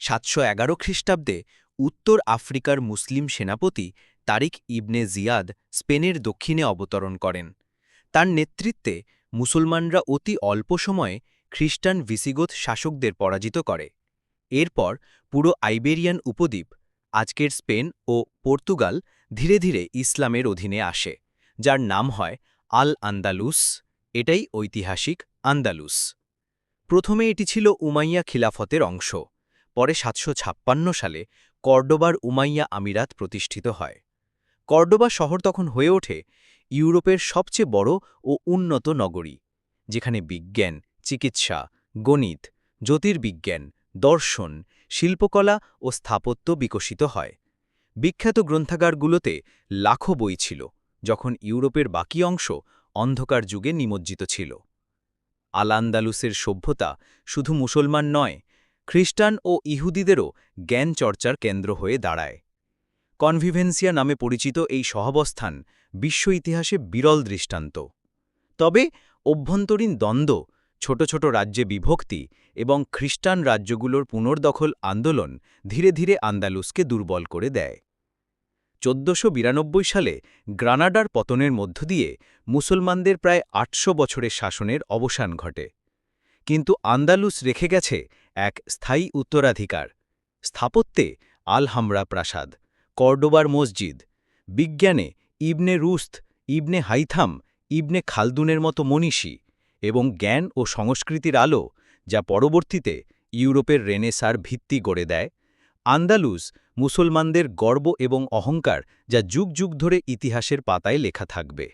সাতশো এগারো খ্রিস্টাব্দে উত্তর আফ্রিকার মুসলিম সেনাপতি তারিক ইবনে জিয়াদ স্পেনের দক্ষিণে অবতরণ করেন। তার নেতৃত্বে মুসলমানরা অতি অল্প সময়ে খ্রিস্টান ভিসিগোথ শাসকদের পরাজিত করে। এরপর পুরো আইবেরিয়ান উপদ্বীপ, আজকের স্পেন ও পর্তুগাল ধীরে ধীরে ইসলামের অধীনে আসে, যার নাম হয় আল আন্দালুস এটাই ঐতিহাসিক আন্দালুস। প্রথমে এটি ছিল উমাইয়া খিলাফতের অংশ। পরে সাতশো ছাপ্পান্ন সালে কর্ডোবার উমাইয়া আমিরাত প্রতিষ্ঠিত হয়। কর্ডোবা শহর তখন হয়ে ওঠে ইউরোপের সবচেয়ে বড় ও উন্নত নগরী, যেখানে বিজ্ঞান, চিকিৎসা, গণিত, জ্যোতির্বিজ্ঞান, দর্শন, শিল্পকলা ও স্থাপত্য বিকশিত হয়। বিখ্যাত গ্রন্থাগারগুলোতে লাখো বই ছিল, যখন ইউরোপের বাকি অংশ অন্ধকার যুগে নিমজ্জিত ছিল। আলান্দালুসের সভ্যতা শুধু মুসলমান নয় খ্রিস্টান ও ইহুদিদেরও জ্ঞান চর্চার কেন্দ্র হয়ে দাঁড়ায়। কনভিভেন্সিয়া নামে পরিচিত এই সহাবস্থান বিশ্ব ইতিহাসে বিরল দৃষ্টান্ত। তবে অভ্যন্তরীণ দ্বন্দ্ব, ছোট ছোট রাজ্যে বিভক্তি এবং খ্রিস্টান রাজ্যগুলোর পুনর্দখল আন্দোলন ধীরে ধীরে আন্দালুসকে দুর্বল করে দেয়। চোদ্দশো সালে গ্রানাডার পতনের মধ্য দিয়ে মুসলমানদের প্রায় আটশো বছরের শাসনের অবসান ঘটে। কিন্তু আন্দালুস রেখে গেছে এক স্থায়ী উত্তরাধিকার। স্থাপত্যে আলহামরা প্রাসাদ, কর্ডোবার মসজিদ, বিজ্ঞানে ইবনে রুস্ত, ইবনে হাইথাম, ইবনে খালদুনের মতো মনীষী এবং জ্ঞান ও সংস্কৃতির আলো যা পরবর্তীতে ইউরোপের রেনেসার ভিত্তি গড়ে দেয়, আন্দালুস মুসলমানদের গর্ব এবং অহংকার যা যুগ যুগ ধরে ইতিহাসের পাতায় লেখা থাকবে।